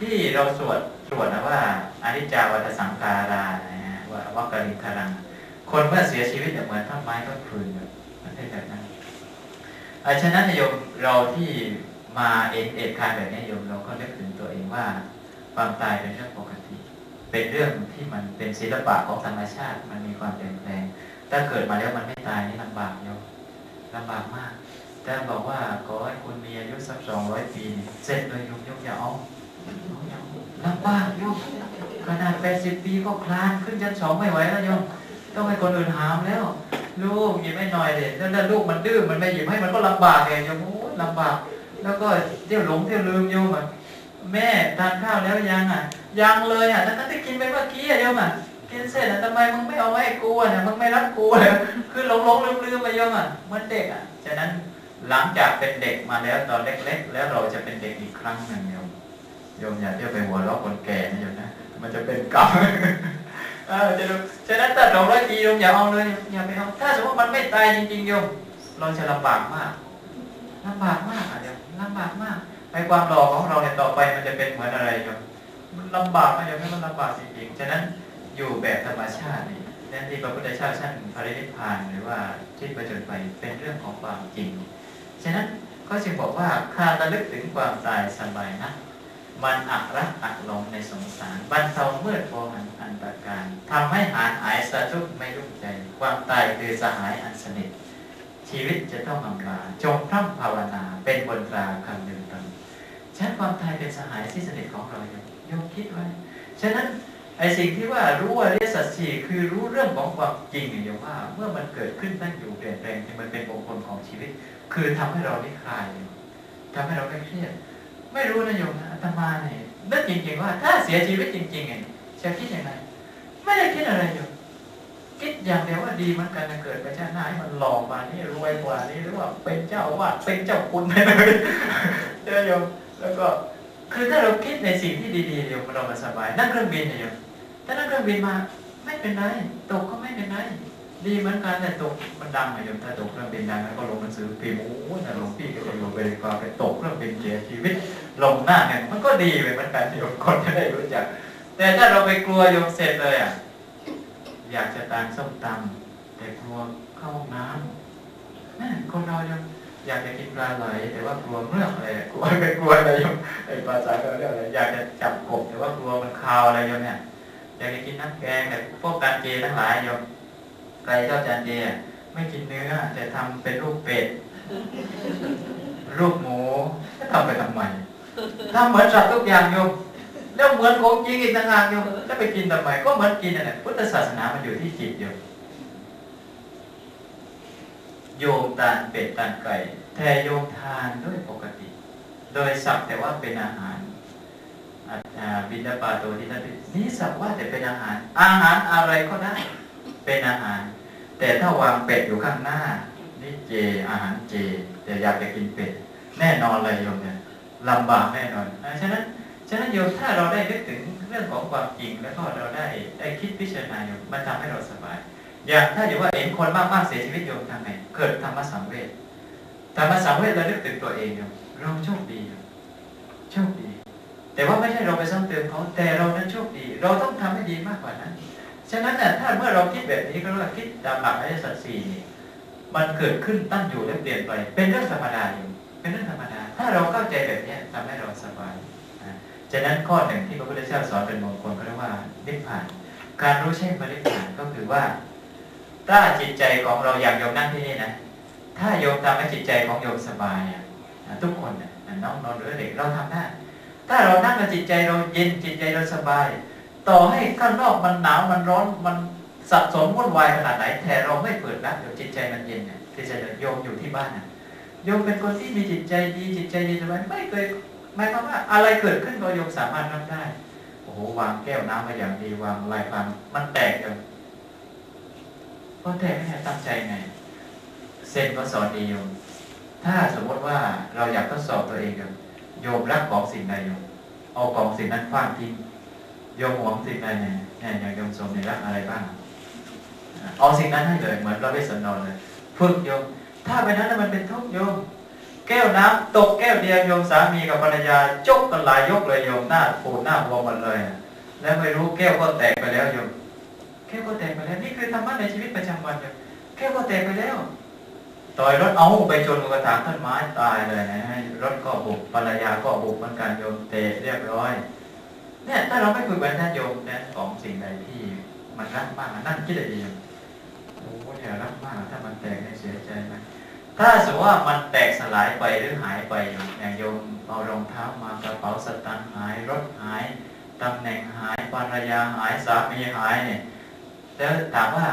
ที่เราสวดสวดนะว่าอนิจจาวัฏสังขารานะฮะว่าวักริคารัง คนเมื่อเสียชีวิตเนี่ยเหมือนท่อนไม้ต้นฟืนแบบมันเป็นแบบนั้นอาฉะนั้นโยมเราที่มาเอ็นเอ็ดคายแบบนี้โยมเราก็นึกถึงตัวเองว่าความตายเป็นเรื่องปกติ เป็นเรื่องที่มันเป็นศิลปะของธรรมชาติ มันมีความเปลี่ยนแปลง ถ้าเกิดมาแล้วมันไม่ตายนี่ลำบากโยมลำบากมากแต่บอกว่าขอให้คุณมีอายุสักสองร้อยปี เสร็จเลยโยมยกอย่าเอา ลำบากโยมขนาดแปดสิบปีก็คลานขึ้นชั้นสองไม่ไหวแล้วโยมต้องให้คนอื่นหามแล้ว ลูกหยิบให้หน่อยเด็แล้วลูกมันดื้อมันไม่หยิบให้มันก็ลำบากไงโยมลำบาก แล้วก็เที่ยวหลงเที่ยวลืมโยมอะแม่ทานข้าวแล้วยังอะ ยังเลยอะทั้งที่กินไปเมื่อกี้อะโยมอะกินเสร็จอะทำไมมึงไม่เอาไว้กูอะมึงไม่รักกูเลยคือหลงหลงลืมลืมไปโยมอะมือนเด็กอะฉะนั้นหลังจากเป็นเด็กมาแล้วตอนเล็ก ๆ แล้วเราจะเป็นเด็กอีกครั้งหนึ่งโยม โยมอย่าเที่ยวไปหัวเราะคนแก่นะโยมนะมันจะเป็นกรรมเออจะดูฉะนั้นถ้าสองร้อยปีโยมอย่าเอาเลยอย่าไปเอาถ้าสมมติมันไม่ตายจริงๆโยมเราจะลำบากมากลำบากมากอะโยมลำบากมากในความหล่อของเราเนี่ยต่อไปมันจะเป็นเหมือนอะไรโยมมันลำบากนะโยมมันลำบากจริงๆฉะนั้นอยู่แบบธรรมชาตินี่นั่นที่พระพุทธเจ้าท่านปรินิพพานหรือว่าที่ประจนไปเป็นเรื่องของความจริง ฉะนั้นก็จึงบอกว่าคาระลึกถึงความตายสบายนะ มันอักรักอักหลงในสงสารบรรเทาเมื่อโพหันอันตรการทำให้หายหายสะทุกไม่รุ่งใจ ความตายคือสหายอันสนิท ชีวิตจะต้องอำลาจงพร่ำภาวนา เป็นบนตราคำหนึ่งตนฉะนั้นความตายเป็นสหายที่สนิทของเราโยมโยมคิดไว้ฉะนั้นไอสิ่งที่ว่ารู้ว่าเรียสัจสีคือรู้เรื่องของความจริงอย่างว่า เมื่อมันเกิดขึ้นตั้งอยู่เปลี่ยนแปลงที่มันเป็นมงคลของชีวิต คือทำให้เราได้คลายทำให้เราไม่เครียด ไม่รู้นะโยมอาตมาเนี่ยนึกจริงๆว่า ถ้าเสียชีวิตจริงๆไงจะคิดยังไงไม่ได้คิดอะไรโยมคิดอย่างเดียวว่าดีเหมือนกันนะเกิดไปชาติหน้าให้มันหล่อกว่านี้รวยกว่านี้หรือว่าเป็นเจ้าว่าเป็นเจ้าคุณไปเลยเจอโยมแล้วก็คือถ้าเราคิดในสิ่งที่ดีๆโยมเรามาสบายนั่งเครื่องบินเนี่ยโยมถ้านั่งเครื่องบินมาไม่เป็นไรตกก็ไม่เป็นไร ดีเหมือนกันแต่ตกมันดังไงโยมถ้าตกเครื่องบินดังแล้วก็ลงหนังสือพิมพ์โอ้ยหลวงพี่ก็ไปลงไปก็ไปตกเครื่องบินเสียชีวิตลงหน้าเนี่ยมันก็ดีไปเหมือนกันโยมคนจะได้รู้จัก แต่ถ้าเราไปกลัวโยมเสร็จเลยอะอยากจะตานส้มตำแต่กลัวเข้าห้องน้ำนั่นคนเราโยมอยากจะกินปลาไหลแต่ว่ากลัวเมื่อกอะไรกลัวไปกลัวอะไรโยมไอ้ภาษาเขาเรียกอะไรอยากจะจับกบแต่ว่ากลัวมันคาวอะไรโยมเนี่ยอยากจะกินน้ำแกงแต่พวกการเจทั้งหลายโยม ใครชอบจานเจไม่กินเนื้อแต่ทำเป็นรูปเป็ดรูปหมูจะทำไปทำไมทำเหมือนสัตว์ทุกอย่างโยมแล้วเหมือนของจริงอีกต่างหากโยมจะไปกินทำไมก็เหมือนกินนั่นแหละพุทธศาสนามันอยู่ที่จิตโยมโยมทานเป็ดทานไก่แต่โยมทานด้วยปกติ โดยสักแต่ว่าเป็นอาหารบินดาปาโตที่ท่านนี่สักว่าแต่เป็นอาหาร อาหารอะไรก็ได้ เป็นอาหาร แต่ถ้าวางเป็ดอยู่ข้างหน้า นี่เจอาหารเจ แต่อยากจะกินเป็ด แน่นอนเลยโยมเนี่ยลำบากแน่นอนฉะนั้นฉะนั้นโยมถ้าเราได้นึกถึงเรื่องของความจริงแล้วก็เราได้ได้คิดพิจารณาโยมมันทำให้เราสบาย อย่างถ้าอยู่ว่าเห็นคนมากๆเสียชีวิตโยมทำไงเกิดธรรมสังเวชธรรมสังเวชเรานึกถึงตัวเองโยมเราโชคดีโชคดี แต่ว่าไม่ใช่เราไปซ้ำเติมเขาแต่เรานั้นโชคดี เราต้องทำให้ดีมากกว่านั้น ฉะนั้นน่ะถ้าเมื่อเราคิดแบบนี้ก็เรียกว่าคิดตามหลักอริยสัจสี่นี่มันเกิดขึ้นตั้งอยู่และเปลี่ยนไป เป็นเรื่องธรรมดาอยู่เป็นเรื่องธรรมดา ถ้าเราเข้าใจแบบนี้ทำให้เราสบายฉะนั้นข้อหนึ่งที่พระพุทธเจ้าสอนเป็นมงคลก็เรียกว่านิพพาน การรู้แจ้งปรินิพพานก็คือว่า ถ้าจิตใจของเราอยากโยมนั่งที่นี่นะ ถ้าโยมทำให้จิตใจของโยมสบายทุกคนน้องนอนหรือเด็กเราทำได้ถ้าเรานั่งกับจิตใจเราเย็นจิตใจเราสบาย ต่อให้ข้างนอกมันหนาวมันร้อนมันสับสนวุ่นวายขนาดไหนแต่เราไม่เปิดรับเดี๋ยวจิตใจมันเย็นเนี่ยจิตใจโยมอยู่ที่บ้านนะโยมเป็นคนที่มีจิตใจดีจิตใจดีสบายไม่เคยหมายความว่าอะไรเกิดขึ้นโยมสามารถรับได้โอ้โหวางแก้วน้ำมาอย่างดีวางลายฟังมันแตกเลยก็แตกไม่ได้ตั้งใจไง เซนก็สอนดีโยม ถ้าสมมติว่าเราอยากทดสอบตัวเองโยมรักของสิ่งใดโยมเอาของสิ่งนั้นคว้างทิ้ง โยมหวงสิ่งใดเนี่ยอย่างโยมสมในรักอะไรบ้างเอาสิ่งนั้นให้เลยเหมือนเราไปสนนเลยฝึกโยม ถ้าไปนั้นมันเป็นทุกโยม แก้วน้ำตกแก้วเดียวโยมสามีกับภรรยาจกกันหลายยกเลยโยมหน้าปูดหน้าบวมหมดเลย แล้วไม่รู้แก้วก็แตกไปแล้วโยมแก้วก็แตกไปแล้วนี่คือธรรมะในชีวิตประจำวันโยมแก้วก็แตกไปแล้วต่อยรถเอาไปชนกระถางต้นไม้ตายเลยนะรถก็บุกภรรยาก็บุกเหมือนกันโยมเตะเรียบร้อย เนี่ยถ้าเราไม่ฝึกแบบนั้นโยมนะของสิ่งใดที่มันรักมากนั่นคิดได้ดีโยโอ้เนี่ยรักมากถ้ามันแตกเนี่ยเสียใจไหมถ้าสมมติว่ามันแตกสลายไปหรือหายไปอย่างโยมเอารองเท้ามากระเป๋าสตางค์หายรถหายตำแหน่งหายภรรยาหายสามีหายเนี่ยแล้วถามว่า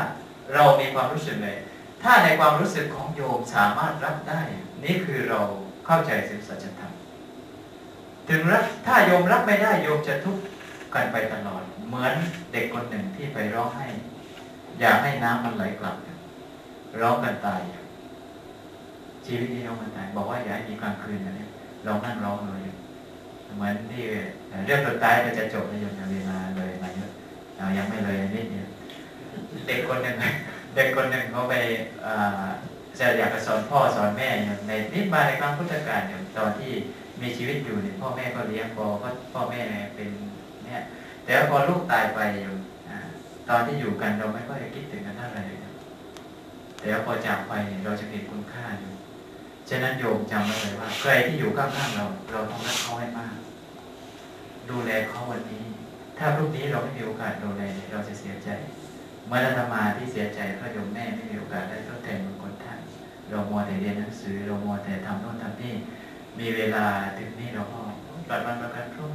เรามีความรู้สึกเลยถ้าในความรู้สึกของโยมสามารถรับได้ นี่คือเราเข้าใจสิ่งสัจธรรม ถึงรับถ้าโยมรับไม่ได้โยมจะทุกข์กันไปตลอด เหมือนเด็กคนหนึ่งที่ไปร้องให้ อยากให้น้ำมันไหลกลับร้องกันตาย ชีวิตนี้ร้องกันตาย บอกว่าอย่าให้มีกลางคืนนะเนี่ยร้องนั่งร้องเลยเหมือนที่เรื่องสุดท้ายก็จะจบในโยมเวลาเลยมาเยอะเรายังไม่เลยนิดเดียวเด็กคนหนึ่งเด็กคนหนึ่งเขาไปจะอยากจะสอนพ่อสอนแม่ในนิดมาในครั้งพุทธกาลตอนที่ มีชีวิตอยู่เนี่ยพ่อแม่ก็เลี้ยงพอก็พ่อแม่เป็นเนี่ยแต่พอลูกตายไปอยู่ตอนที่อยู่กันเราไม่ค่อยคิดถึงกันเท่าไหร่แต่พอจากไปเราจะเห็นคุณค่าอยู่ฉะนั้นโยมจำไว้เลยว่าใครที่อยู่ข้างๆเรา เราต้องรักเขาให้มาก ดูแลเขาวันนี้ ถ้าพรุ่งนี้เราไม่มีโอกาสดูแลเราจะเสียใจเมื่ออาตมาที่เสียใจเพราะโยมแม่ไม่มีโอกาสได้ทดแทนบุญคุณท่านเรามัวแต่เรียนหนังสือ เรามัวแต่ทำโน่นทำนี่ มีเวลาถึงนี่เราก็ปัดวันประกันพรุ่ง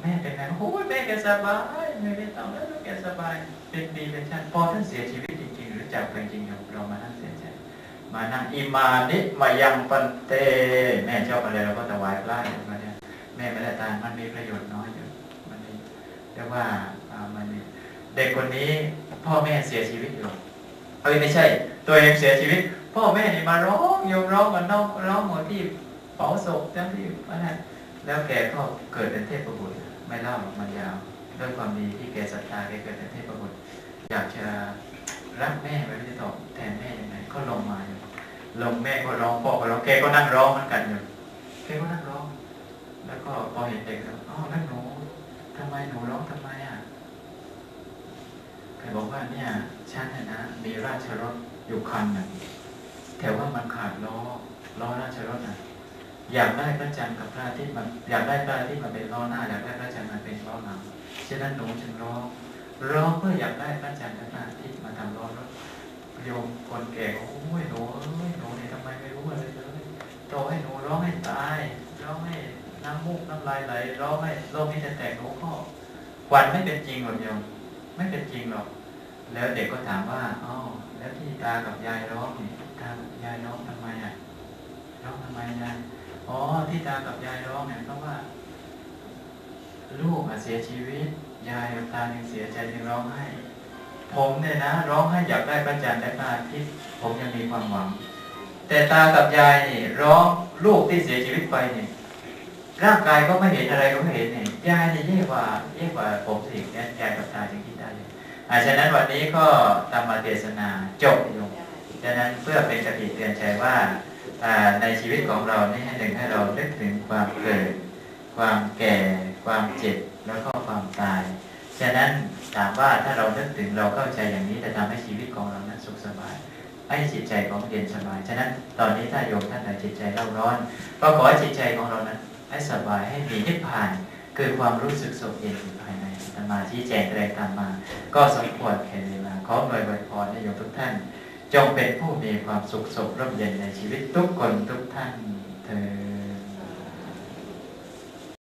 แม่เป็นไงโอ้ยแม่แกสบายไม่ได้ทำแล้วแกสบายเป็นดีเป็นชาติพอท่านเสียชีวิตจริงๆหรือจากไปจริงๆเรามานั่งเสียใจมานั่งอิมานิมายังปันเต แม่ชอบอะไรเราก็ถวายพระอย่างนี้แม่ไม่ได้ตายมันมีประโยชน์น้อยอยู่มันมีเรียกว่ามันมีเด็กคนนี้พ่อแม่เสียชีวิตอยู่เอ้ยไม่ใช่ ตัวเองเสียชีวิต พ่อแม่นี่มาร้องโยมร้องกันน้องร้องหมดที่ เผาศพเจ้าที่อะไรแล้วแกก็เกิดเป็นเทพบุตรไม่เล่ามันยาวด้วยความดีที่แกศรัทธาแกเกิดเป็นเทพบุตรอยากจะรักแม่ไม่รู้จะตอบแทนแม่ยังไงก็ลงมาอยู่ลงแม่ก็ร้องพ่อก็ร้องแกก็นั่งร้องเหมือนกันอยู่แกก็นั่งร้อง แล้วก็พอเห็นเด็กแล้วอ๋อแล้วหนูทำไมหนูร้องทำไมอะแกบอกว่าเนี่ยฉันนะมีราชรถอยู่คันหนึ่งแต่ว่ามันขาดล้อล้อราชรถนะ อยากได้พระจันทร์กับพระอาทิตย์มันอยากได้พระอาทิตย์มาเป็นล้อหน้าอยากได้พระจันทร์มาเป็นล้อหลังฉะนั้นหนูจึงร้องร้องเพื่ออยากได้พระจันทร์กับพระอาทิตย์มาทำล้อรถโยมคนแก่โอ้ยหนูเอ้ยหนูเนี่ยทำไมไม่รู้อะไรเลยโตให้หนูร้องให้ตายร้องให้น้ำมูกน้ำลายไหลร้องให้โลกนี้จะแตกหนูก็วันไม่เป็นจริงหรอกโยมไม่เป็นจริงหรอก แล้วเด็กก็ถามว่าอ๋อแล้วที่ตากับยายร้องนี่ตากับยายร้องทำไมอะร้องทำไมยาย อ๋อที่ตากับยายร้องเนี่ยเพราะว่า ลูกเสียชีวิต ยายกับตายังเสียใจยังร้องไห้ ผมเนี่ยนะร้องไห้อยากได้พระจันทร์และพระอาทิตย์ผมยังมีความหวัง แต่ตากับยายนี่ร้องลูกที่เสียชีวิตไปเนี่ยร่างกายก็ไม่เห็นอะไรก็ไม่เห็นเนี่ยยายนี่ยิ่กว่ายิ่งกว่าผมสิเนี่ยยายกับตาจึงคิดได้เลยอาฉะนั้นวันนี้ก็ตามมาเทศนาจบลง ฉะนั้นเพื่อเป็นกติเตือนใจว่าในชีวิตของเราให้หนึ่งให้เราเลิกถึงความเกิด ความแก่ ความเจ็บแล้วก็ความตาย ฉะนั้นถามว่าถ้าเราเลิกถึงเราเข้าใจอย่างนี้จะทำให้ชีวิตของเรานั้นสุขสบายให้จิตใจของเย็นสบาย ฉะนั้นตอนนี้ถ้าโยมท่านใดจิตใจเล่าร้อน ก็ขอให้จิตใจของเรานั้น ให้สบายให้มีนิพพานคือความรู้สึกสุขเย็นอยู่ภายในธรรมาชี้แจงแรงตามมา ก็สมควรแค่เวลาขอหน่วยบริพรให้โยมทุกท่าน จงเป็นผู้มีความสุขสมร่มเย็นในชีวิตทุกคนทุกท่านเธอ